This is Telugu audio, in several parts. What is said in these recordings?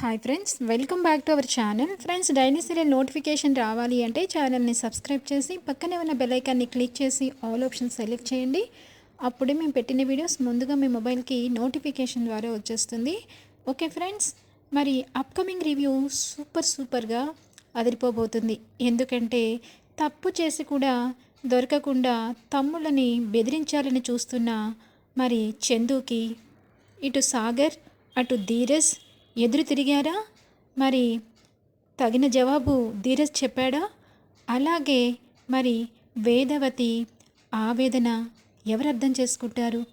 Hi friends welcome back to our channel friends daily serial notification రావాలి అంటే ఛానల్ని సబ్స్క్రైబ్ చేసి పక్కనే ఉన్న బెల్ ఐకాన్ని క్లిక్ చేసి ఆల్ ఆప్షన్ సెలెక్ట్ చేయండి. అప్పుడే మేము పెట్టిన వీడియోస్ ముందుగా మీ మొబైల్కి నోటిఫికేషన్ ద్వారా వచ్చేస్తుంది. ఓకే ఫ్రెండ్స్ మరి అప్కమింగ్ రివ్యూ సూపర్ సూపర్గా అదిరిపోబోతుంది. ఎందుకంటే తప్పు చేసి కూడా దొరకకుండా తమ్ముళ్ళని బెదిరించాలని చూస్తున్న మరి చందుకి ఇటు సాగర్ అటు ధీరజ్ ఎదురు తిరిగారా? మరి తగిన జవాబు ధీరజ్ చెప్పాడా? అలాగే మరి వేదవతి ఆవేదన ఎవరు అర్థం చేసుకుంటారు?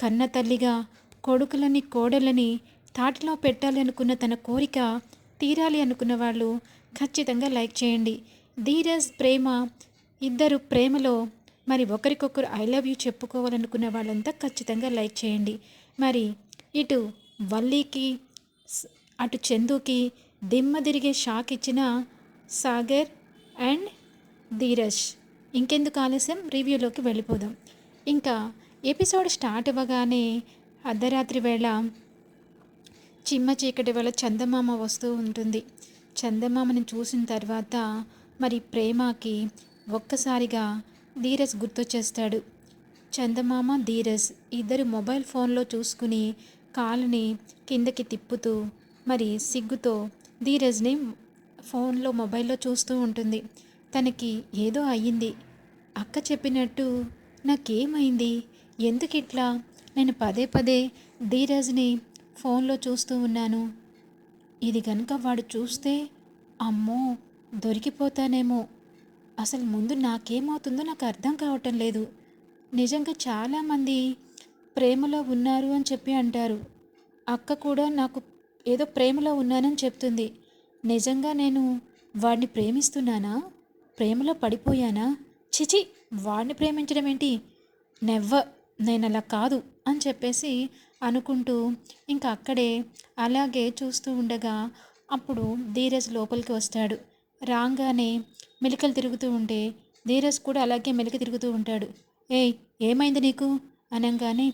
కన్న తల్లిగా కొడుకులని కోడలని తాటిలో పెట్టాలి అనుకున్న తన కోరిక తీరాలి అనుకున్న వాళ్ళు ఖచ్చితంగా లైక్ చేయండి. ధీరజ్ ప్రేమ ఇద్దరు ప్రేమలో మరి ఒకరికొకరు ఐ లవ్ యూ చెప్పుకోవాలనుకున్న వాళ్ళంతా ఖచ్చితంగా లైక్ చేయండి. మరి ఇటు వల్లీకి అటు చందుకి దిమ్మ తిరిగే షాక్ ఇచ్చిన సాగర్ అండ్ ధీరజ్. ఇంకెందుకు ఆలస్యం? రివ్యూలోకి వెళ్ళిపోదాం. ఇంకా ఎపిసోడ్ స్టార్ట్ అవ్వగానే అర్ధరాత్రి వేళ చిమ్మ చీకటి వల్ల చందమామ వస్తూ ఉంటుంది. చందమామని చూసిన తర్వాత మరి ప్రేమకి ఒక్కసారిగా ధీరజ్ గుర్తొచ్చేస్తాడు. చందమామ ధీరజ్ ఇద్దరు మొబైల్ ఫోన్లో చూసుకుని కాలుని కిందకి తిప్పుతూ మరి సిగ్గుతో ధీరజ్ని ఫోన్లో మొబైల్లో చూస్తూ ఉంటుంది. తనకి ఏదో అయ్యింది. అక్క చెప్పినట్టు నాకేమైంది? ఎందుకు ఇట్లా నేను పదే పదే ధీరజ్ని ఫోన్లో చూస్తూ ఉన్నాను. ఇది కనుక వాడు చూస్తే అమ్మో దొరికిపోతానేమో. అసలు ముందు నాకేమవుతుందో నాకు అర్థం కావటం లేదు. నిజంగా చాలామంది ప్రేమలో ఉన్నారు అని చెప్పి అంటారు. అక్క కూడా నాకు ఏదో ప్రేమలో ఉన్నానని చెప్తుంది. నిజంగా నేను వాడిని ప్రేమిస్తున్నానా? ప్రేమలో పడిపోయానా? చిచి వాడిని ప్రేమించడం ఏంటి? నెవ్వ నేను అలా కాదు అని చెప్పేసి అనుకుంటూ ఇంకా అక్కడే అలాగే చూస్తూ ఉండగా అప్పుడు ధీరజ్ లోపలికి వస్తాడు. రాగానే మెలికలు తిరుగుతూ ఉంటే ధీరజ్ కూడా అలాగే మెలిక తిరుగుతూ ఉంటాడు. ఏయ్ ఏమైంది నీకు? అనగానే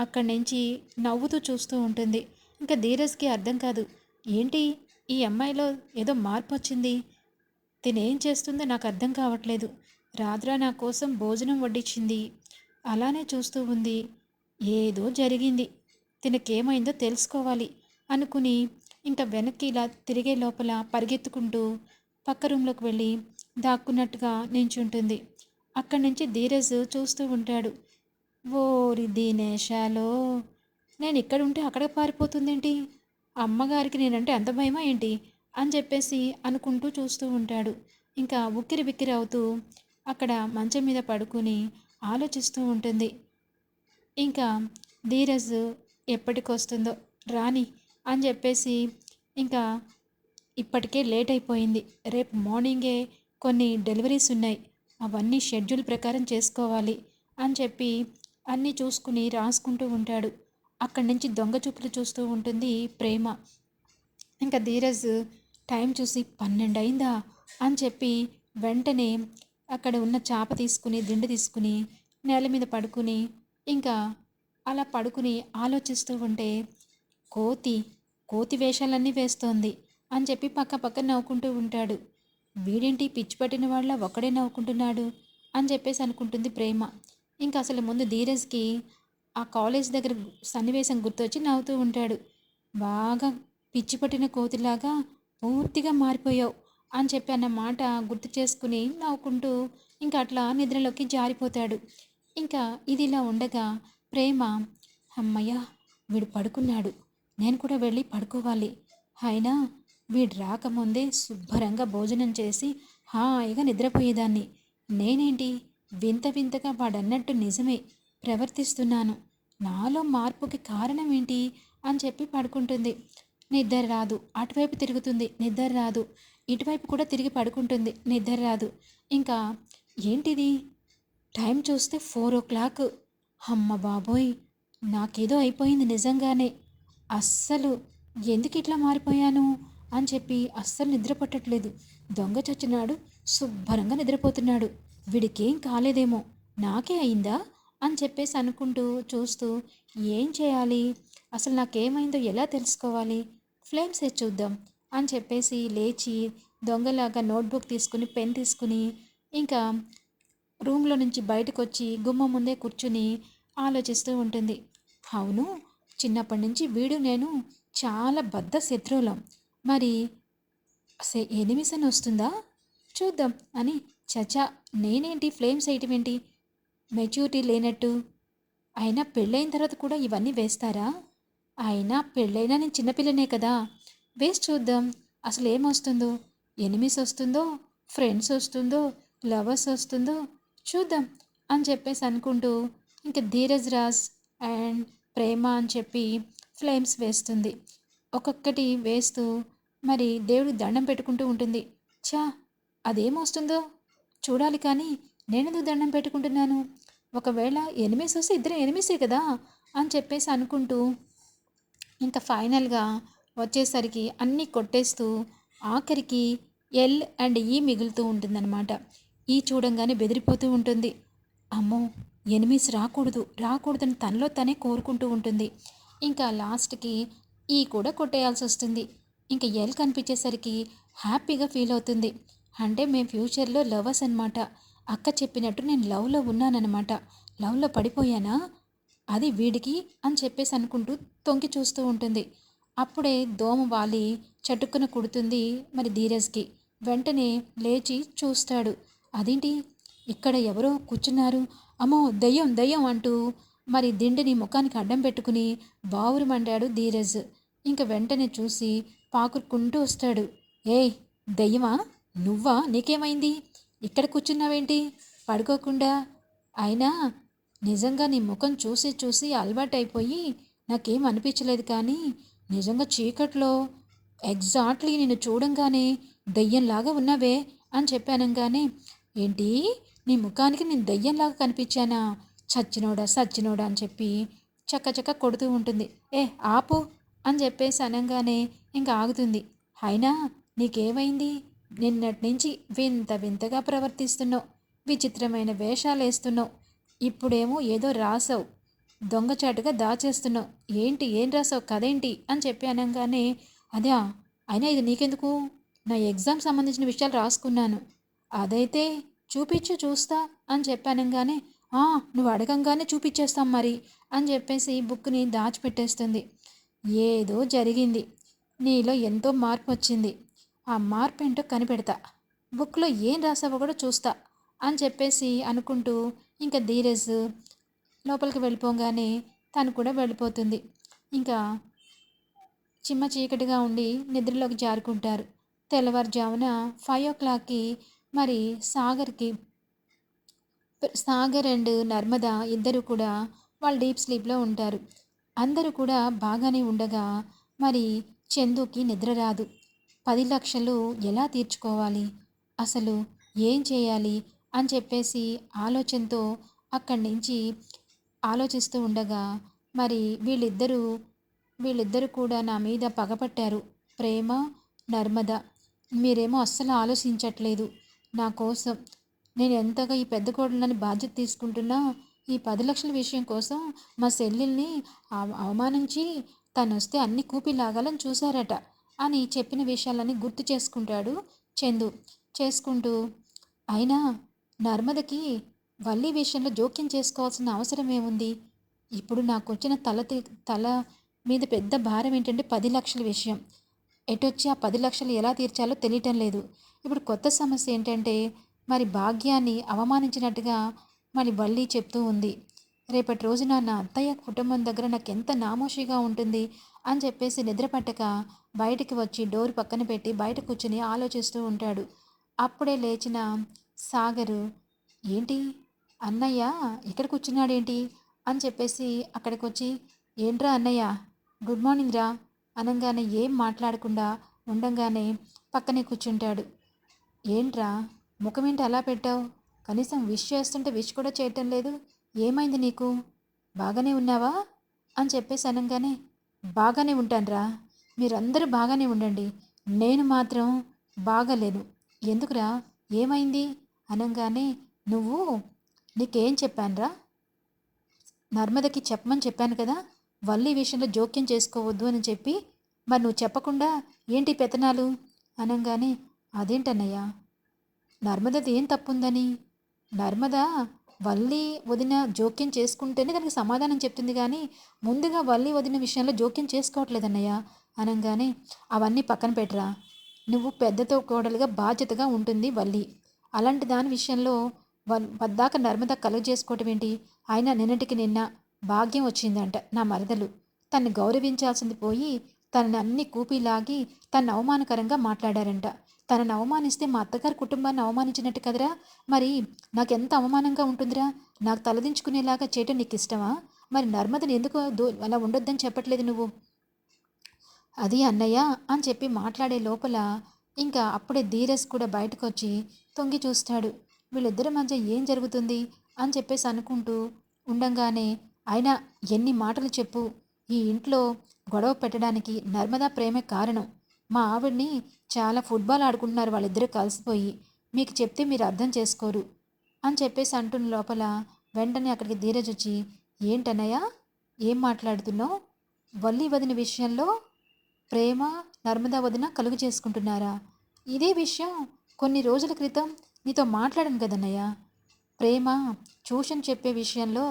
అక్కడి నుంచి నవ్వుతూ చూస్తూ ఉంటుంది. ఇంకా ధీరజ్కి అర్థం కాదు. ఏంటి? ఈ అమ్మాయిలో ఏదో మార్పు వచ్చింది. తినేం చేస్తుందో నాకు అర్థం కావట్లేదు. రాత్ర నా కోసం భోజనం వడ్డించింది. అలానే చూస్తూ ఉంది. ఏదో జరిగింది. తినకేమైందో తెలుసుకోవాలి అనుకుని ఇంకా వెనక్కి ఇలా తిరిగే లోపల పరిగెత్తుకుంటూ పక్క రూమ్లోకి వెళ్ళి దాక్కున్నట్టుగా నించుంటుంది. అక్కడి నుంచి ధీరజ్ చూస్తూ ఉంటాడు. ఓరి దినేశాలో నేను ఇక్కడ ఉంటే అక్కడ పారిపోతుందేంటి? అమ్మగారికి నేనంటే అంత భయమా ఏంటి? అని చెప్పేసి అనుకుంటూ చూస్తూ ఉంటాడు. ఇంకా ఉక్కిరి బిక్కిరి అవుతూ అక్కడ మంచం మీద పడుకుని ఆలోచిస్తూ ఉంటుంది. ఇంకా ధీరజ్ ఎప్పటికొస్తుందో రాని అని చెప్పేసి ఇంకా ఇప్పటికే లేట్ అయిపోయింది. రేపు మార్నింగే కొన్ని డెలివరీస్ ఉన్నాయి. అవన్నీ షెడ్యూల్ ప్రకారం చేసుకోవాలి అని చెప్పి అన్నీ చూసుకుని రాసుకుంటూ ఉంటాడు. అక్కడి నుంచి దొంగ చూపులు చూస్తూ ఉంటుంది ప్రేమ. ఇంకా ధీరజ్ టైం చూసి పన్నెండు అయిందా అని చెప్పి వెంటనే అక్కడ ఉన్న చాప తీసుకుని దిండు తీసుకుని నేల మీద పడుకుని ఇంకా అలా పడుకుని ఆలోచిస్తూ ఉంటే కోతి కోతి వేషాలన్నీ వేస్తోంది అని చెప్పి పక్క పక్క నవ్వుకుంటూ ఉంటాడు. వీడేంటి పిచ్చి పట్టిన వాళ్ళ ఒకడే నవ్వుకుంటున్నాడు అని చెప్పేసి అనుకుంటుంది ప్రేమ. ఇంకా అసలు ముందు ధీరజ్కి ఆ కాలేజ్ దగ్గర సన్నివేశం గుర్తొచ్చి నవ్వుతూ ఉంటాడు. బాగా పిచ్చి పట్టిన కోతిలాగా పూర్తిగా మారిపోయావు అని చెప్పి అన్న మాట గుర్తు చేసుకుని నవ్వుకుంటూ ఇంకా అట్లా నిద్రలోకి జారిపోతాడు. ఇంకా ఇది ఇలా ఉండగా ప్రేమ అమ్మయ్య వీడు పడుకున్నాడు. నేను కూడా వెళ్ళి పడుకోవాలి. అయినా వీడు రాకముందే శుభ్రంగా భోజనం చేసి హాయిగా నిద్రపోయేదాన్ని. నేనేంటి? వింత వింతగా వాడన్నట్టు నిజమే. ప్రవర్తిస్తున్నాను. నాలో మార్పుకి కారణం ఏంటి అని చెప్పి పడుకుంటుంది. నిద్ర రాదు. అటువైపు తిరుగుతుంది. నిద్ర రాదు. ఇటువైపు కూడా తిరిగి పడుకుంటుంది. నిద్ర రాదు. ఇంకా ఏంటిది? టైం చూస్తే ఫోర్ ఓ క్లాక్. అమ్మ బాబోయ్! నాకేదో అయిపోయింది నిజంగానే. అస్సలు ఎందుకు ఇట్లా మారిపోయాను? అని చెప్పి అస్సలు నిద్ర పట్టట్లేదు. దొంగ చచ్చినాడు. శుభ్రంగా నిద్రపోతున్నాడు. వీడికేం కాలేదేమో నాకే అయిందా? అని చెప్పేసి అనుకుంటూ చూస్తూ ఏం చేయాలి? అసలు నాకేమైందో ఎలా తెలుసుకోవాలి? ఫ్లేమ్స్ సెట్ చూద్దాం అని చెప్పేసి లేచి దొంగలాగా నోట్బుక్ తీసుకుని పెన్ తీసుకుని ఇంకా రూమ్లో నుంచి బయటకు వచ్చి గుమ్మ ముందే కూర్చుని ఆలోచిస్తూ ఉంటుంది. అవును చిన్నప్పటి నుంచి వీడు నేను చాలా బద్ద శత్రువులం. మరి అసే ఎనిమిషన్ వస్తుందా? చూద్దాం అని చచా నేనేంటి? ఫ్లేమ్స్ వేయటం ఏంటి? మెచ్యూరిటీ లేనట్టు. అయినా పెళ్ళైన తర్వాత కూడా ఇవన్నీ వేస్తారా? అయినా పెళ్ళైనా నేను చిన్నపిల్లనే కదా. వేసి చూద్దాం. అసలు ఏమొస్తుందో ఎనిమిస్ వస్తుందో? ఫ్రెండ్స్ వస్తుందో? లవర్స్ వస్తుందో? చూద్దాం అని చెప్పేసి అనుకుంటూ ఇంకా ధీరజ్ రాజ్ అండ్ ప్రేమ అని చెప్పి ఫ్లేమ్స్ వేస్తుంది. ఒక్కొక్కటి వేస్తూ మరి దేవుడికి దండం పెట్టుకుంటూ ఉంటుంది. చా అదేమొస్తుందో చూడాలి కానీ నేనెందుకు దండం పెట్టుకుంటున్నాను? ఒకవేళ ఎనిమిస్ వస్తే ఇద్దరు ఎనిమిసే కదా అని చెప్పేసి అనుకుంటూ ఇంకా ఫైనల్గా వచ్చేసరికి అన్నీ కొట్టేస్తూ ఆఖరికి ఎల్ అండ్ ఈ మిగులుతూ ఉంటుందన్నమాట. ఈ చూడంగానే బెదిరిపోతూ ఉంటుంది. అమ్మో ఎనిమిస్ రాకూడదు రాకూడదని తనలో తనే కోరుకుంటూ ఉంటుంది. ఇంకా లాస్ట్కి ఈ కూడా కొట్టేయాల్సి వస్తుంది ఇంకా ఎల్ కనిపించేసరికి హ్యాపీగా ఫీల్ అవుతుంది. అంటే మేము ఫ్యూచర్లో లవర్స్ అనమాట అక్క చెప్పినట్టు నేను లవ్లో ఉన్నానన్నమాట. లవ్లో పడిపోయానా? అది వీడికి అని చెప్పేసి అనుకుంటూ తొంగి చూస్తూ ఉంటుంది. అప్పుడే దోమ వాలి చటుక్కున కుడుతుంది మరి ధీరజ్కి. వెంటనే లేచి చూస్తాడు. అదేంటి? ఇక్కడ ఎవరో కూర్చున్నారు. అమ్మో దయ్యం దయ్యం అంటూ మరి దిండిని ముఖానికి అడ్డం పెట్టుకుని బావురు మండాడు ధీరజ్. ఇంక వెంటనే చూసి పాకురుకుంటూ వస్తాడు. ఏయ్ దయ్యమా? నువ్వా? నీకేమైంది? ఇక్కడ కూర్చున్నావేంటి? పడుకోకుండా? అయినా నిజంగా నీ ముఖం చూసి చూసి అలవాటైపోయి నాకేం అనిపించలేదు కానీ నిజంగా చీకట్లో ఎగ్జాక్ట్లీ నేను చూడంగానే దయ్యంలాగా ఉన్నావే అని చెప్పానంగానే ఏంటి? నీ ముఖానికి నేను దయ్యంలాగా కనిపించానా? చచ్చినోడా సచ్చినోడా? అని చెప్పి చక్క కొడుతూ ఉంటుంది. ఏ ఆపు అని చెప్పేసి అనగానే ఇంకా ఆగుతుంది. అయినా నీకేమైంది? నిన్నటి నుంచి వింత వింతగా ప్రవర్తిస్తున్నావు. విచిత్రమైన వేషాలు వేస్తున్నావు ఇప్పుడేమో ఏదో రాసావు. దొంగచాటుగా దాచేస్తున్నావు. ఏంటి ఏం రాసావు కదేంటి అని చెప్పి అనగానే అదే అయినా ఇది నీకెందుకు? నా ఎగ్జామ్ సంబంధించిన విషయాలు రాసుకున్నాను. అదైతే చూపించు చూస్తా అని చెప్పానంగానే "ఆ, నువ్వు అడగంగానే చూపించేస్తాం మరి అని చెప్పేసి బుక్ని దాచిపెట్టేస్తుంది. ఏదో జరిగింది. నీలో ఎంతో మార్పు వచ్చింది ఆ మార్పు ఏంటో కనిపెడతా. బుక్లో ఏం రాసావో కూడా చూస్తా అని చెప్పేసి అనుకుంటూ ఇంకా ధీరజ్ లోపలికి వెళ్ళిపోగానే తను కూడా వెళ్ళిపోతుంది. ఇంకా చిమ్మ చీకటిగా ఉండి నిద్రలోకి జారుకుంటారు. తెల్లవారుజామున ఫైవ్ ఓ క్లాక్కి మరి సాగర్కి సాగర్ అండ్ నర్మద ఇద్దరు కూడా వాళ్ళు డీప్ స్లీప్లో ఉంటారు. అందరూ కూడా బాగానే ఉండగా మరి చందుకి నిద్ర రాదు. పది లక్షలు ఎలా తీర్చుకోవాలి? అసలు ఏం చేయాలి? అని చెప్పేసి ఆలోచనతో అక్కడి నుంచి ఆలోచిస్తూ ఉండగా మరి వీళ్ళిద్దరూ వీళ్ళిద్దరూ కూడా నా మీద పగపట్టారు. ప్రేమ నర్మద. మీరేమో అస్సలు ఆలోచించట్లేదు. నా కోసం నేను ఎంతగా ఈ పెద్ద కోడలని బాధ్యత తీసుకుంటున్నా ఈ పది లక్షల విషయం కోసం మా సెల్లిల్ని అవ- అవమానించి తను వస్తే అన్ని కూపి లాగాలని చూశారట. అని చెప్పిన విషయాలని గుర్తు చేసుకుంటాడు చందు. చేసుకుంటూ అయినా నర్మదకి వల్లి విషయంలో జోక్యం చేసుకోవాల్సిన అవసరం ఏముంది? ఇప్పుడు నాకు వచ్చిన తల తల మీద పెద్ద భారం ఏంటంటే పది లక్షల విషయం. ఎటొచ్చి ఆ పది లక్షలు ఎలా తీర్చాలో తెలియటం లేదు. ఇప్పుడు కొత్త సమస్య ఏంటంటే మరి భాగ్యాన్ని అవమానించినట్టుగా మరి వల్లీ చెప్తూ ఉంది. రేపటి రోజున నా అత్తయ్య కుటుంబం దగ్గర నాకు ఎంత నామోషిగా ఉంటుంది. అని చెప్పేసి నిద్ర పట్టక బయటికి వచ్చి డోర్ పక్కన పెట్టి బయట కూర్చుని ఆలోచిస్తూ ఉంటాడు. అప్పుడే లేచిన సాగరు ఏంటి? అన్నయ్య ఇక్కడ కూర్చున్నాడేంటి? అని చెప్పేసి అక్కడికి వచ్చి ఏంట్రా అన్నయ్య? గుడ్ మార్నింగ్ రా. అనగానే ఏం మాట్లాడకుండా ఉండంగానే పక్కనే కూర్చుంటాడు. ఏంట్రా? ముఖమేంటి అలా పెట్టావు? కనీసం విష్ చేస్తుంటే విష్ కూడా చేయటం లేదు. ఏమైంది నీకు? బాగానే ఉన్నావా? అని చెప్పేసి అనగానే బాగానే ఉంటానురా. మీరందరూ బాగానే ఉండండి. నేను మాత్రం బాగలేను ఎందుకురా? ఏమైంది? అనగానే నువ్వు నీకేం చెప్పానురా? నర్మదకి చెప్పమని చెప్పాను కదా. వల్లి విషయంలో జోక్యం చేసుకోవద్దు అని చెప్పి మరి నువ్వు చెప్పకుండా ఏంటి పెత్తనాలు? అనగానే అదేంటన్నయ్యా? నర్మదది ఏం తప్పుందని? నర్మద వల్లి వదిన జోక్యం చేసుకుంటేనే దానికి సమాధానం చెప్తుంది కానీ ముందుగా వల్లి వదిన విషయంలో జోక్యం చేసుకోవట్లేదన్నయ్య అనగానే అవన్నీ పక్కన పెట్టరా. నువ్వు పెద్దతో కోడలుగా బాధ్యతగా ఉంటుంది వల్లి. అలాంటి దాని విషయంలో వద్దాక నర్మద కలుగు చేసుకోవటం ఏంటి? ఆయన నిన్నటికి నిన్న భాగ్యం వచ్చిందంట నా మరదలు. తన్ని గౌరవించాల్సింది పోయి తనని అన్ని కూపిలాగి తను అవమానకరంగా మాట్లాడారంట. తనను అవమానిస్తే మా అత్తగారి కుటుంబాన్ని అవమానించినట్టు కదరా? మరి నాకెంత అవమానంగా ఉంటుందిరా? నాకు తలదించుకునేలాగా చేయటం నీకు ఇష్టమా మరి నర్మదని ఎందుకు దో అలా ఉండొద్దని చెప్పట్లేదు నువ్వు? అది అన్నయ్య అని చెప్పి మాట్లాడే లోపల ఇంకా అప్పుడే ధీరస్ కూడా బయటకు వచ్చి తొంగి చూస్తాడు. వీళ్ళిద్దరి మధ్య ఏం జరుగుతుంది అని చెప్పేసి అనుకుంటూ ఉండంగానే అయినా ఎన్ని మాటలు చెప్పు. ఈ ఇంట్లో గొడవ పెట్టడానికి నర్మదా ప్రేమే కారణం. మా ఆవిడ్ని చాలా ఫుట్బాల్ ఆడుకుంటున్నారు వాళ్ళిద్దరూ కలిసిపోయి. మీకు చెప్తే మీరు అర్థం చేసుకోరు అని చెప్పేసి అంటున్న లోపల వెంటనే అక్కడికి ధీరజ్ వచ్చి ఏంటన్నయ్య? ఏం మాట్లాడుతున్నావు? వల్లి వదిన విషయంలో ప్రేమ నర్మదా వదిన కలుగు చేసుకుంటున్నారా? ఇదే విషయం కొన్ని రోజుల క్రితం నీతో మాట్లాడాను కదన్నయ్య. ప్రేమ ట్యూషన్ చెప్పే విషయంలో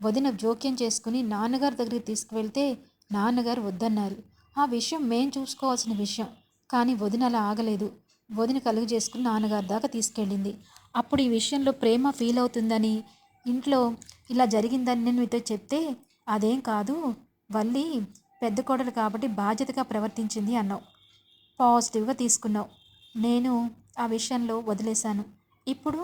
వదిన జోక్యం చేసుకుని నాన్నగారి దగ్గరికి తీసుకువెళ్తే నాన్నగారు వద్దన్నారు. ఆ విషయం మేం చూసుకోవాల్సిన విషయం. కానీ వదిన అలా ఆగలేదు. వదిన కలుగు చేసుకుని నాన్నగారి దాకా తీసుకెళ్ళింది. అప్పుడు ఈ విషయంలో ప్రేమ ఫీల్ అవుతుందని ఇంట్లో ఇలా జరిగిందని నేను మీతో చెప్తే అదేం కాదు. వల్లి పెద్ద కోడలు కాబట్టి బాధ్యతగా ప్రవర్తించింది అన్నావు. పాజిటివ్గా తీసుకున్నావు. నేను ఆ విషయంలో వదిలేశాను. ఇప్పుడు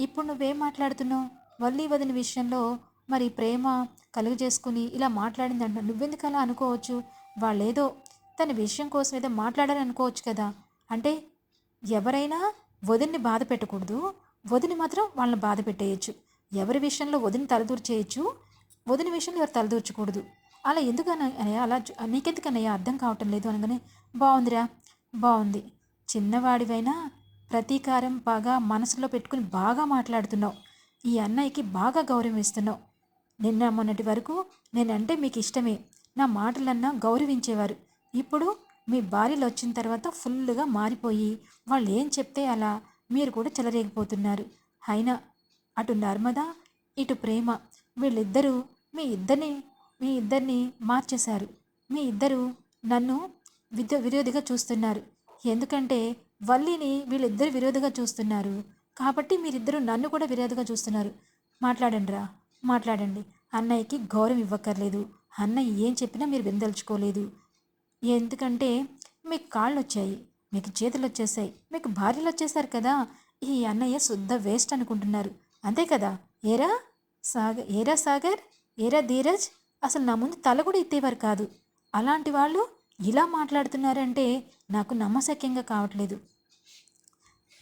ఇప్పుడు నువ్వేం మాట్లాడుతున్నావు? వల్లి వదిన విషయంలో మరి ప్రేమ కలుగు చేసుకుని ఇలా మాట్లాడిందంట నువ్వెందుకు అలా అనుకోవచ్చు? వాళ్ళేదో తన విషయం కోసం ఏదో మాట్లాడాలని అనుకోవచ్చు కదా. అంటే ఎవరైనా వదిన్ని బాధ పెట్టకూడదు. వదిని మాత్రం వాళ్ళని బాధ పెట్టేయచ్చు. ఎవరి విషయంలో వదిని తలదూర్చేయచ్చు? వదిన విషయంలో ఎవరు తలదూర్చకూడదు? అలా ఎందుకనయ్యా అలా నీకెందుకనయ్యా అర్థం కావటం లేదు అనగానే బాగుందిరా బాగుంది చిన్నవాడివైనా ప్రతీకారం బాగా మనసులో పెట్టుకుని బాగా మాట్లాడుతున్నావు. ఈ అన్నయ్యకి బాగా గౌరవం ఇస్తున్నావు. నిన్న మొన్నటి వరకు నేనంటే మీకు ఇష్టమే నా మాటలన్నా గౌరవించేవారు. ఇప్పుడు మీ భార్యలు వచ్చిన తర్వాత ఫుల్గా మారిపోయి వాళ్ళు ఏం చెప్తే అలా మీరు కూడా చెలరేగిపోతున్నారు. అయినా అటు నర్మద ఇటు ప్రేమ వీళ్ళిద్దరూ మీ ఇద్దరిని మీ ఇద్దరిని మార్చేశారు. మీ ఇద్దరు నన్ను విద్య విరోధిగా చూస్తున్నారు. ఎందుకంటే వల్లిని వీళ్ళిద్దరు విరోధిగా చూస్తున్నారు. కాబట్టి మీరిద్దరూ నన్ను కూడా విరోధిగా చూస్తున్నారు. మాట్లాడండి రా మాట్లాడండి. అన్నయ్యకి గౌరవం ఇవ్వక్కర్లేదు. అన్నయ్య ఏం చెప్పినా మీరు విందలుచుకోలేదు ఎందుకంటే మీకు కాళ్ళు వచ్చాయి మీకు చేతులు వచ్చేసాయి మీకు భార్యలు వచ్చేసారు కదా. ఈ అన్నయ్య శుద్ధ వేస్ట్ అనుకుంటున్నారు. అంతే కదా? ఏరా సాగర్ ఏరా సాగర్? ఏరా ధీరజ్? అసలు నా ముందు తల కూడా ఎత్తేవారు కాదు. అలాంటి వాళ్ళు ఇలా మాట్లాడుతున్నారంటే నాకు నమ్మశక్యంగా కావట్లేదు.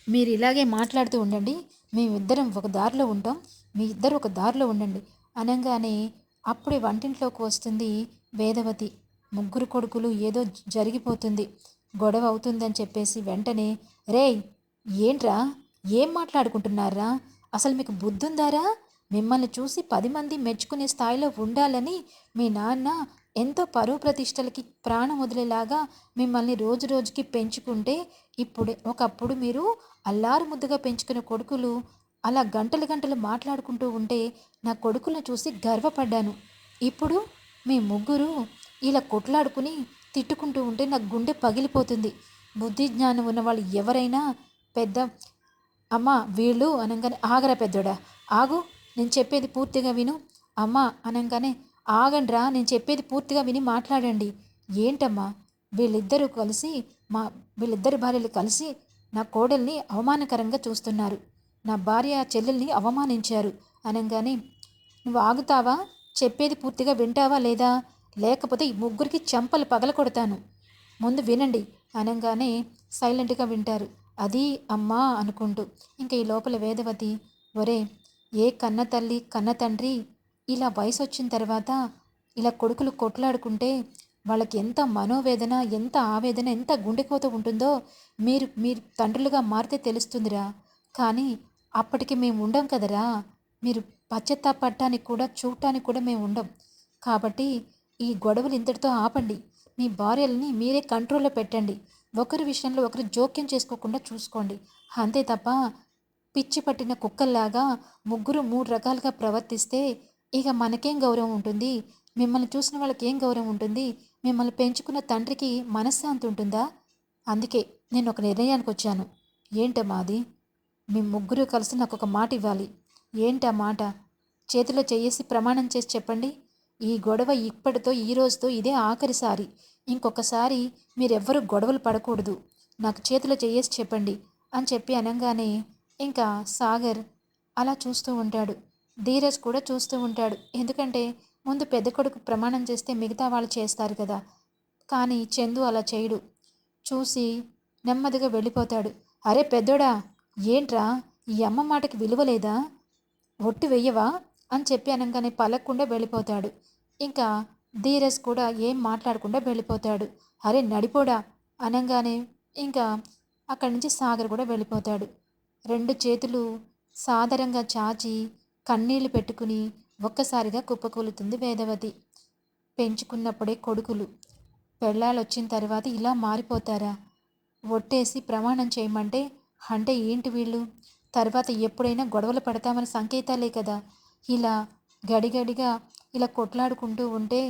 మీరు ఇలాగే మాట్లాడుతూ ఉండండి. మేమిద్దరం ఒక దారిలో ఉంటాం. మీ ఇద్దరు ఒక దారిలో ఉండండి. అనగానే అప్పుడే వంటింట్లోకి వస్తుంది వేదవతి. ముగ్గురు కొడుకులు ఏదో జరిగిపోతుంది. గొడవ అవుతుందని చెప్పేసి వెంటనే రే ఏంట్రా? ఏం మాట్లాడుకుంటున్నారా? అసలు మీకు బుద్ధుందారా? మిమ్మల్ని చూసి పది మంది మెచ్చుకునే స్థాయిలో ఉండాలని మీ నాన్న ఎంతో పరువు ప్రతిష్టలకి ప్రాణం వదిలేలాగా మిమ్మల్ని రోజు రోజుకి పెంచుకుంటే ఇప్పుడు ఒకప్పుడు మీరు అల్లారు ముద్దుగా పెంచుకునే కొడుకులు అలా గంటలు గంటలు మాట్లాడుకుంటూ ఉంటే నా కొడుకులను చూసి గర్వపడ్డాను. ఇప్పుడు మీ ముగ్గురు ఇలా కొట్లాడుకుని తిట్టుకుంటూ ఉంటే నా గుండె పగిలిపోతుంది. బుద్ధి జ్ఞానం ఉన్న వాళ్ళు ఎవరైనా పెద్ద అమ్మ వీళ్ళు అనగానే ఆగరా పెద్దోడా? ఆగు నేను చెప్పేది పూర్తిగా విను. అమ్మ అనగానే ఆగండ్రా నేను చెప్పేది పూర్తిగా విని మాట్లాడండి. ఏంటమ్మా? వీళ్ళిద్దరూ కలిసి మా వీళ్ళిద్దరు భార్యలు కలిసి నా కోడల్ని అవమానకరంగా చూస్తున్నారు. నా భార్య చెల్లెల్ని అవమానించారు. అనగానే నువ్వు ఆగుతావా? చెప్పేది పూర్తిగా వింటావా లేదా? లేకపోతే ఈ ముగ్గురికి చెంపలు పగల కొడతాను ముందు వినండి అనగానే సైలెంట్గా వింటారు. అది అమ్మా అనుకుంటూ ఇంకా ఈ లోపల వేదవతి ఒరే ఏ కన్న తల్లి కన్న తండ్రి ఇలా వయసు వచ్చిన తర్వాత ఇలా కొడుకులు కొట్లాడుకుంటే వాళ్ళకి ఎంత మనోవేదన ఎంత ఆవేదన ఎంత గుండెకోత ఉంటుందో మీరు మీరు తండ్రులుగా మారితే తెలుస్తుందిరా. కానీ అప్పటికి మేము ఉండం కదరా. మీరు పశ్చత్తాపడటానికి కూడా చూడటానికి కూడా మేము ఉండం. కాబట్టి ఈ గొడవలు ఇంతటితో ఆపండి. మీ భార్యలని మీరే కంట్రోల్లో పెట్టండి. ఒకరి విషయంలో ఒకరు జోక్యం చేసుకోకుండా చూసుకోండి. అంతే తప్ప పిచ్చి పట్టిన కుక్కల్లాగా ముగ్గురు మూడు రకాలుగా ప్రవర్తిస్తే ఇక మనకేం గౌరవం ఉంటుంది? మిమ్మల్ని చూసిన వాళ్ళకి ఏం గౌరవం ఉంటుంది? మిమ్మల్ని పెంచుకున్న తండ్రికి మనశ్శాంతి ఉంటుందా? అందుకే నేను ఒక నిర్ణయానికి వచ్చాను. ఏంటమ్మా అది? మీ ముగ్గురు కలిసి నాకు ఒక మాట ఇవ్వాలి. ఏంటా మాట? చేతిలో చేయేసి ప్రమాణం చేసి చెప్పండి. ఈ గొడవ ఇప్పటితో ఈ రోజుతో ఇదే ఆఖరిసారి ఇంకొకసారి మీరెవ్వరూ గొడవలు పడకూడదు. నాకు చేతిలో చేయేసి చెప్పండి అని చెప్పి అనగానే ఇంకా సాగర్ అలా చూస్తూ ఉంటాడు. ధీరజ్ కూడా చూస్తూ ఉంటాడు. ఎందుకంటే ముందు పెద్ద కొడుకు ప్రమాణం చేస్తే మిగతా వాళ్ళు చేస్తారు కదా. కానీ చందు అలా చేయడు. చూసి నెమ్మదిగా వెళ్ళిపోతాడు. అరే పెద్దోడా ఏంట్రా ఈ అమ్మ మాటకి విలువ లేదా? ఒట్టి వెయ్యవా? అని చెప్పి అనగానే పలక్కుండా వెళ్ళిపోతాడు. ఇంకా ధీరజ్ కూడా ఏం మాట్లాడకుండా వెళ్ళిపోతాడు. అరే నడిపోడా? అనగానే ఇంకా అక్కడి నుంచి సాగర్ కూడా వెళ్ళిపోతాడు. రెండు చేతులు సాదరంగా చాచి కన్నీళ్ళు పెట్టుకుని ఒక్కసారిగా కుప్పకూలుతుంది వేదవతి. పెంచుకున్నప్పుడే కొడుకులు. పెళ్ళాలొచ్చిన తర్వాత ఇలా మారిపోతారా? ఒట్టేసి ప్రమాణం చేయమంటే అంటే ఏంటి వీళ్ళు? తర్వాత ఎప్పుడైనా గొడవలు పడతామని సంకేతాలే కదా. ఇలా గడిగడిగా ఇలా కొట్లాడుకుంటూ ఉంటే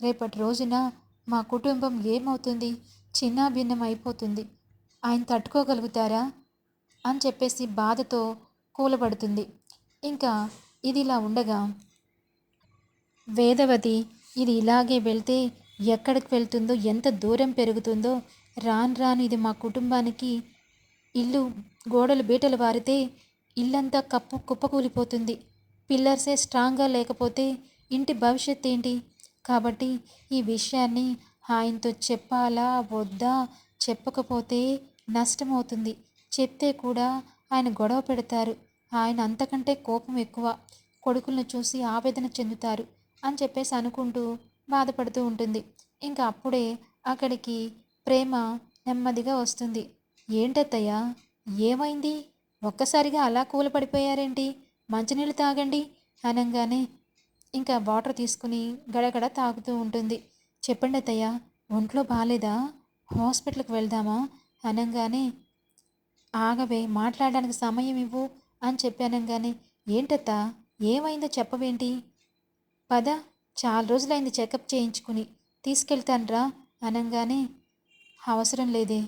రేపటి రోజున మా కుటుంబం ఏమవుతుంది? చిన్నాభిన్నం అయిపోతుంది. ఆయన తట్టుకోగలుగుతారా? అని చెప్పేసి బాధతో కూలబడుతుంది. ఇంకా ఇది ఇలా ఉండగా వేదవతి ఇది ఇలాగే వెళ్తే ఎక్కడికి వెళ్తుందో ఎంత దూరం పెరుగుతుందో రాను రాను ఇది మా కుటుంబానికి ఇల్లు గోడలు బీటలు వారితే ఇల్లంతా కప్పు కుప్పకూలిపోతుంది. పిల్లర్సే స్ట్రాంగ్గా లేకపోతే ఇంటి భవిష్యత్ ఏంటి? కాబట్టి ఈ విషయాన్ని ఆయనతో చెప్పాలా వద్దా చెప్పకపోతే నష్టమవుతుంది. చెప్తే కూడా ఆయన గొడవ పెడతారు. ఆయన అంతకంటే కోపం ఎక్కువ. కొడుకులను చూసి ఆవేదన చెందుతారు అని చెప్పేసి అనుకుంటూ బాధపడుతూ ఉంటుంది. ఇంకా అప్పుడే అక్కడికి ప్రేమ నెమ్మదిగా వస్తుంది. ఏంటత్తయ్యా? ఏమైంది? ఒక్కసారిగా అలా కూలపడిపోయారేంటి? మంచినీళ్ళు తాగండి అనగానే ఇంకా వాటర్ తీసుకుని గడగడ తాగుతూ ఉంటుంది. చెప్పండి అత్తయ్య ఒంట్లో బాగాలేదా హాస్పిటల్కి వెళ్దామా? అనగానే ఆగవే మాట్లాడడానికి సమయం ఇవ్వు అని చెప్పి అనగానే ఏంటత్త? ఏమైందో చెప్పవేంటి? పద చాలా రోజులైంది చెకప్ చేయించుకుని తీసుకెళ్తాన్రా అనగానే అవసరం లేదే.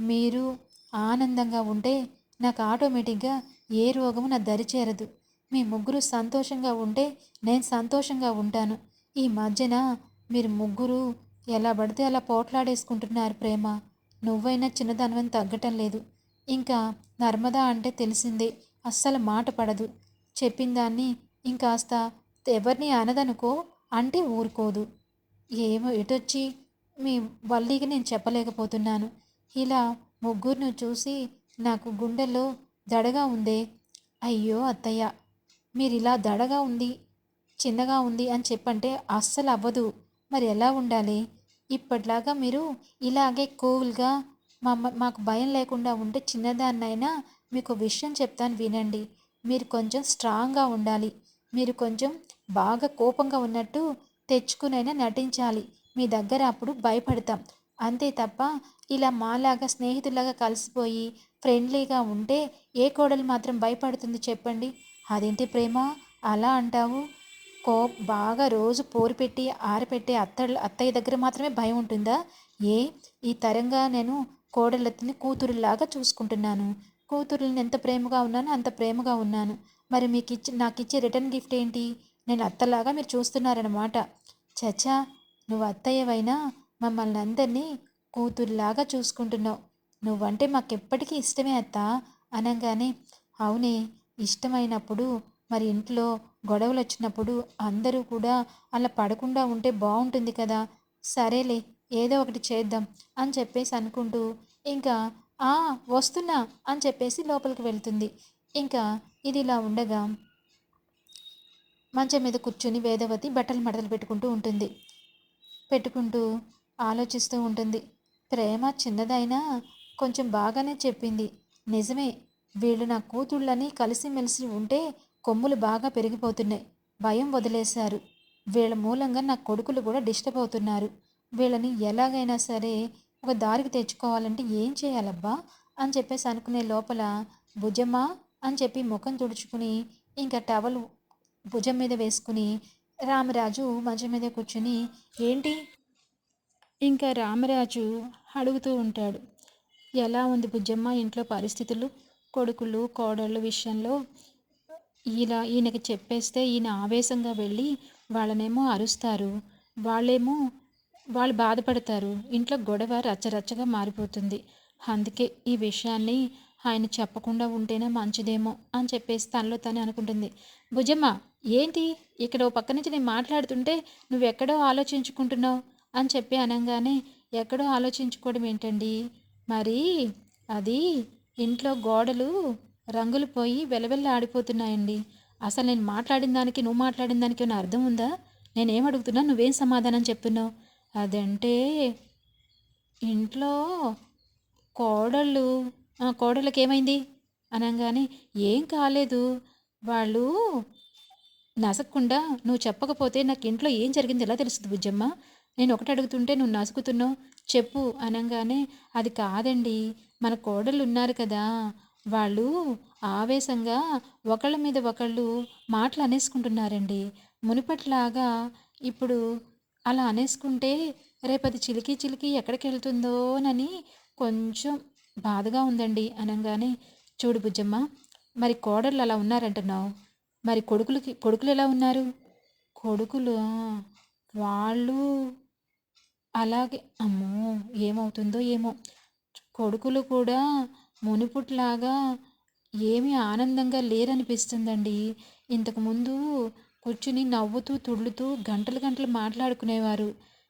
మీరు ఆనందంగా ఉంటే నాకు ఆటోమేటిక్గా ఏ రోగము నా దరి చేరదు. మీ ముగ్గురు సంతోషంగా ఉంటే నేను సంతోషంగా ఉంటాను. ఈ మధ్యన మీరు ముగ్గురు ఎలా పడితే అలా పోట్లాడేసుకుంటున్నారు ప్రేమ. నువ్వైనా చిన్నదానివని తగ్గటం లేదు. ఇంకా నర్మదా అంటే తెలిసిందే అస్సలు మాట పడదు. చెప్పిన దాన్ని ఇంకాస్త ఎవరిని అనదనుకో అంటే ఊరుకోదు. ఏమో ఎటొచ్చి మీ వల్లికి నేను చెప్పలేకపోతున్నాను. ఇలా ముగ్గురును చూసి నాకు గుండెలో దడగా ఉందే. అయ్యో అత్తయ్య మీరు ఇలా దడగా ఉంది చిన్నగా ఉంది అని చెప్పంటే అస్సలు అవ్వదు మరి ఎలా ఉండాలి? ఇప్పటిలాగా మీరు ఇలాగే కూల్గా మా మాకు భయం లేకుండా ఉంటే చిన్నదాన్నైనా మీకు విషయం చెప్తాను వినండి. మీరు కొంచెం స్ట్రాంగ్గా ఉండాలి. మీరు కొంచెం బాగా కోపంగా ఉన్నట్టు తెచ్చుకునైనా నటించాలి. మీ దగ్గర అప్పుడు భయపడతాం. అంతే తప్ప ఇలా మాలాగా స్నేహితులాగా కలిసిపోయి ఫ్రెండ్లీగా ఉంటే ఏ కోడలు మాత్రం భయపడుతుంది చెప్పండి. అదేంటి ప్రేమ? అలా అంటావు? కో బాగా రోజు పోరు పెట్టి ఆరపెట్టే అత్త అత్తయ్య దగ్గర మాత్రమే భయం ఉంటుందా? ఏ? ఈ తరంగా నేను కోడలత్తిని కూతురులాగా చూసుకుంటున్నాను. కూతురుని ఎంత ప్రేమగా ఉన్నానో అంత ప్రేమగా ఉన్నాను. మరి మీకు ఇచ్చి నాకు ఇచ్చే రిటర్న్ గిఫ్ట్ ఏంటి? నేను అత్తలాగా మీరు చూస్తున్నారన్నమాట. చచ్చా నువ్వు అత్తయ్యవైనా మమ్మల్ని అందరినీ కూతురులాగా చూసుకుంటున్నావు. నువ్వంటే మాకెప్పటికీ ఇష్టమే అత్త అనగానే. అవునే ఇష్టమైనప్పుడు మరి ఇంట్లో గొడవలు వచ్చినప్పుడు అందరూ కూడా అలా పడకుండా ఉంటే బాగుంటుంది కదా. సరేలే ఏదో ఒకటి చేద్దాం అని చెప్పేసి అనుకుంటూ ఇంకా ఆ వస్తున్నా అని చెప్పేసి లోపలికి వెళ్తుంది. ఇంకా ఇది ఇలా ఉండగా మంచం మీద కూర్చుని వేదవతి బట్టలు మడతలు పెట్టుకుంటూ ఉంటుంది. పెట్టుకుంటూ ఆలోచిస్తూ ఉంటుంది. ప్రేమ చిన్నదైనా కొంచెం బాగానే చెప్పింది. నిజమే వీళ్ళు నా కూతుళ్ళని కలిసిమెలిసి ఉంటే కొమ్ములు బాగా పెరిగిపోతున్నాయి. భయం వదిలేశారు. వీళ్ళ మూలంగా నా కొడుకులు కూడా డిస్టర్బ్ అవుతున్నారు వీళ్ళని ఎలాగైనా సరే ఒక దారికి తెచ్చుకోవాలంటే ఏం చేయాలబ్బా? అని చెప్పేసి అనుకునే లోపల భుజమా అని చెప్పి ముఖం తుడుచుకుని ఇంకా టవల్ భుజం మీద వేసుకుని రామరాజు మంచం మీద కూర్చుని ఏంటి ఇంకా రామరాజు అడుగుతూ ఉంటాడు ఎలా ఉంది బుజ్జమ్మ ఇంట్లో పరిస్థితులు? కొడుకులు కోడళ్ళ విషయంలో ఇలా ఈయనకి చెప్పేస్తే ఈయన ఆవేశంగా వెళ్ళి వాళ్ళనేమో అరుస్తారు. వాళ్ళేమో వాళ్ళు బాధపడతారు. ఇంట్లో గొడవ రచ్చరచ్చగా మారిపోతుంది. అందుకే ఈ విషయాన్ని ఆయన చెప్పకుండా ఉంటేనే మంచిదేమో అని చెప్పేసి తనలో తనే అనుకుంటుంది. భుజమ్మ ఏంటి? ఇక్కడ ఓ పక్క నుంచి నేను మాట్లాడుతుంటే నువ్వెక్కడో ఆలోచించుకుంటున్నావు? అని చెప్పి అనగానే ఎక్కడో ఆలోచించుకోవడం ఏంటండి? మరి అది ఇంట్లో గోడలు రంగులు పోయి వెలవెల్ల ఆడిపోతున్నాయండి అసలు నేను మాట్లాడిన దానికి నువ్వు మాట్లాడిన దానికి ఏమైనా అర్థం ఉందా? నేనేం అడుగుతున్నా నువ్వేం సమాధానం చెప్తున్నావు? అదంటే ఇంట్లో కోడళ్ళు కోడళ్ళకి ఏమైంది అనగానే ఏం కాలేదు. వాళ్ళు నసక్కుండా నువ్వు చెప్పకపోతే నాకు ఇంట్లో ఏం జరిగింది? ఎలా తెలుస్తుంది బుజ్జమ్మ? నేను ఒకటి అడుగుతుంటే నువ్వు నసుకుతున్నావు. చెప్పు అనగానే అది కాదండి మన కోడళ్ళు ఉన్నారు కదా. వాళ్ళు ఆవేశంగా ఒకళ్ళ మీద ఒకళ్ళు మాటలు అనేసుకుంటున్నారండి మునిపట్లాగా ఇప్పుడు అలా అనేసుకుంటే రేపది చిలికి చిలికి ఎక్కడికి వెళ్తుందోనని కొంచెం బాధగా ఉందండి అనగానే. చూడు బుజ్జమ్మ మరి కోడళ్ళు అలా ఉన్నారంటున్నావు. మరి కొడుకులకి కొడుకులు ఎలా ఉన్నారు? కొడుకులు వాళ్ళు అలాగే అమ్మో ఏమవుతుందో ఏమో. కొడుకులు కూడా మునుపుట్లాగా ఏమీ ఆనందంగా లేరనిపిస్తుందండి. ఇంతకుముందు కూర్చుని నవ్వుతూ తుళ్ళుతూ గంటలు గంటలు మాట్లాడుకునేవారు.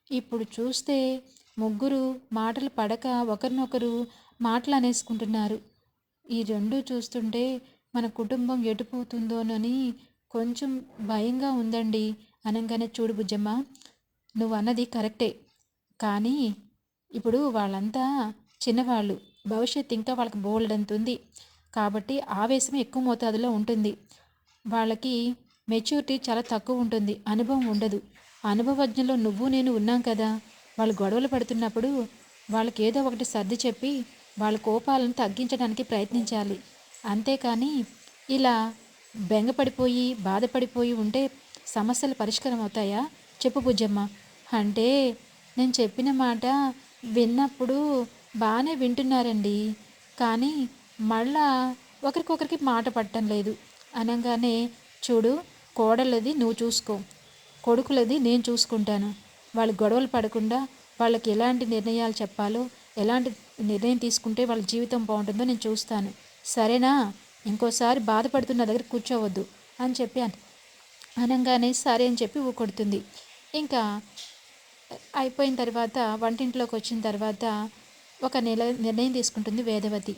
ఇప్పుడు చూస్తే ముగ్గురు మాటలు పడక ఒకరినొకరు మాటలు అనేసుకుంటున్నారు ఈ రెండు చూస్తుంటే మన కుటుంబం ఎటుపోతుందోనని కొంచెం భయంగా ఉందండి. అనగానే చూడు బుజ్జమ్మ నువ్వు అన్నది కరెక్టే. కానీ ఇప్పుడు వాళ్ళంతా చిన్నవాళ్ళు. భవిష్యత్తు ఇంకా వాళ్ళకి బోల్డ్ ఉంది కాబట్టి ఆవేశం ఎక్కువ మోతాదులో ఉంటుంది. వాళ్ళకి మెచ్యూరిటీ చాలా తక్కువ ఉంటుంది. అనుభవం ఉండదు. అనుభవజ్ఞంలో నువ్వు నేను ఉన్నాం కదా. వాళ్ళు గొడవలు పడుతున్నప్పుడు వాళ్ళకి ఏదో ఒకటి సర్ది చెప్పి వాళ్ళ కోపాలను తగ్గించడానికి ప్రయత్నించాలి. అంతేకాని ఇలా బెంగపడిపోయి బాధపడిపోయి ఉంటే సమస్యలు పరిష్కారం అవుతాయా చెప్పు బుజ్జమ్మ. అంటే నేను చెప్పిన మాట విన్నప్పుడు బాగానే వింటున్నారండి. కానీ మళ్ళా ఒకరికొకరికి మాట పట్టడం లేదు. అనగానే చూడు కోడలది నువ్వు చూసుకో కొడుకులది నేను చూసుకుంటాను. వాళ్ళు గొడవలు పడకుండా వాళ్ళకి ఎలాంటి నిర్ణయాలు చెప్పాలో ఎలాంటి నిర్ణయం తీసుకుంటే వాళ్ళ జీవితం బాగుంటుందో నేను చూస్తాను. సరేనా? ఇంకోసారి బాధపడుతున్న దగ్గర కూర్చోవద్దు అని చెప్పి అనగానే సరే అని చెప్పి ఊకొడుతుంది ఇంకా అయిపోయిన తర్వాత వంటింట్లోకి వచ్చిన తర్వాత ఒక నెల నిర్ణయం తీసుకుంటుంది వేదవతి.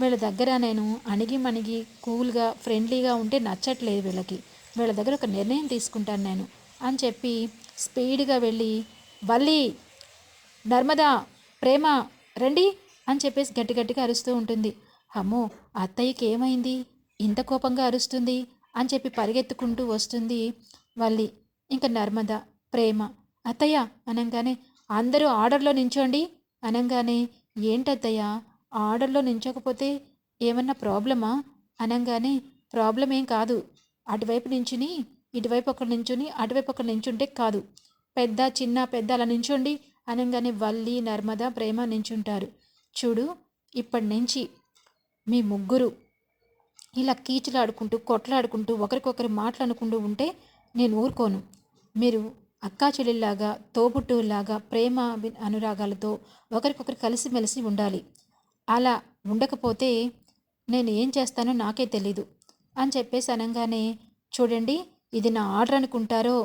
వీళ్ళ దగ్గర నేను అణిగి మణిగి కూల్గా ఫ్రెండ్లీగా ఉంటే నచ్చట్లేదు వీళ్ళకి. వీళ్ళ దగ్గర ఒక నిర్ణయం తీసుకుంటాను నేను అని చెప్పి స్పీడ్గా వెళ్ళి వల్లి నర్మదా ప్రేమ రండి అని చెప్పేసి గట్టి గట్టిగా అరుస్తూ ఉంటుంది. అమ్మో అత్తయ్యకి ఏమైంది? ఇంత కోపంగా అరుస్తుంది అని చెప్పి పరిగెత్తుకుంటూ వస్తుంది వల్లి. ఇంకా నర్మద ప్రేమ అత్తయ్య అనగానే. అందరూ ఆర్డర్లో నించోండి. అనగానే ఏంటత్తయ్య ఆర్డర్లో నించకపోతే ఏమన్నా ప్రాబ్లమా? అనగానే ప్రాబ్లం ఏం కాదు. అటువైపు నించుని ఇటువైపు ఒకరు నించుని అటువైపు ఒకరు నించుంటే కాదు. పెద్ద చిన్న పెద్ద అలా నించోండి. అనగానే వల్లి నర్మద ప్రేమ నించుంటారు. చూడు ఇప్పటి నుంచి మీ ముగ్గురు ఇలా కీచులాడుకుంటూ కొట్లాడుకుంటూ ఒకరికొకరు మాట్లాడుకుంటూ ఉంటే నేను ఊరుకోను. మీరు అక్కా చెల్లెల్లాగా తోబుట్టువులాగా ప్రేమ అనురాగాలతో ఒకరికొకరు కలిసిమెలిసి ఉండాలి. అలా ఉండకపోతే నేను ఏం చేస్తానో నాకే తెలీదు అని చెప్పేసి అనగానే చూడండి ఇది నా ఆర్డర్ అనుకుంటారో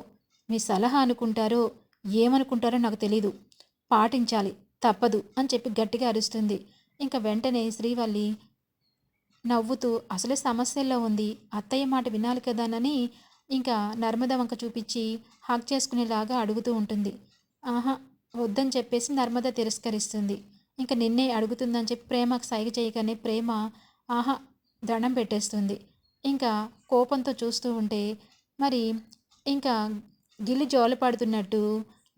మీ సలహా అనుకుంటారో ఏమనుకుంటారో నాకు తెలీదు. పాటించాలి తప్పదు అని చెప్పి గట్టిగా అరుస్తుంది. ఇంకా వెంటనే శ్రీవల్లి నవ్వుతూ అసలే సమస్యల్లో ఉంది అత్తయ్య మాట వినాలి కదానని ఇంకా నర్మద వంక చూపించి హక్ చేసుకునేలాగా అడుగుతూ ఉంటుంది. ఆహా వద్దని చెప్పేసి నర్మద తిరస్కరిస్తుంది. ఇంకా నిన్నే అడుగుతుందని చెప్పి ప్రేమకు సైగ చేయగానే ప్రేమ ఆహా దండం పెట్టేస్తుంది. ఇంకా కోపంతో చూస్తూ ఉంటే మరి ఇంకా గిల్లి జోలపాడుతున్నట్టు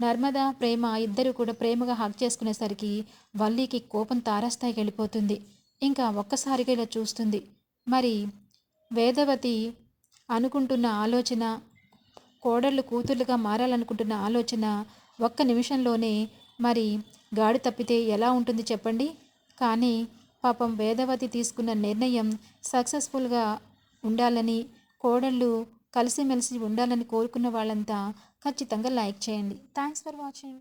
నర్మద ప్రేమ ఇద్దరు కూడా ప్రేమగా హక్ చేసుకునేసరికి వల్లీకి కోపం తారాస్థాయికి వెళ్ళిపోతుంది. ఇంకా ఒక్కసారిగా ఇలా చూస్తుంది. మరి వేదవతి అనుకుంటున్న ఆలోచన కోడళ్ళు కూతుర్లుగా మారాలనుకుంటున్న ఆలోచన ఒక్క నిమిషంలోనే మరి గాడి తప్పితే ఎలా ఉంటుంది చెప్పండి? కానీ పాపం వేదవతి తీసుకున్న నిర్ణయం సక్సెస్ఫుల్గా ఉండాలని కోడళ్ళు కలిసిమెలిసి ఉండాలని కోరుకున్న వాళ్ళంతా ఖచ్చితంగా లైక్ చేయండి. Thanks for watching.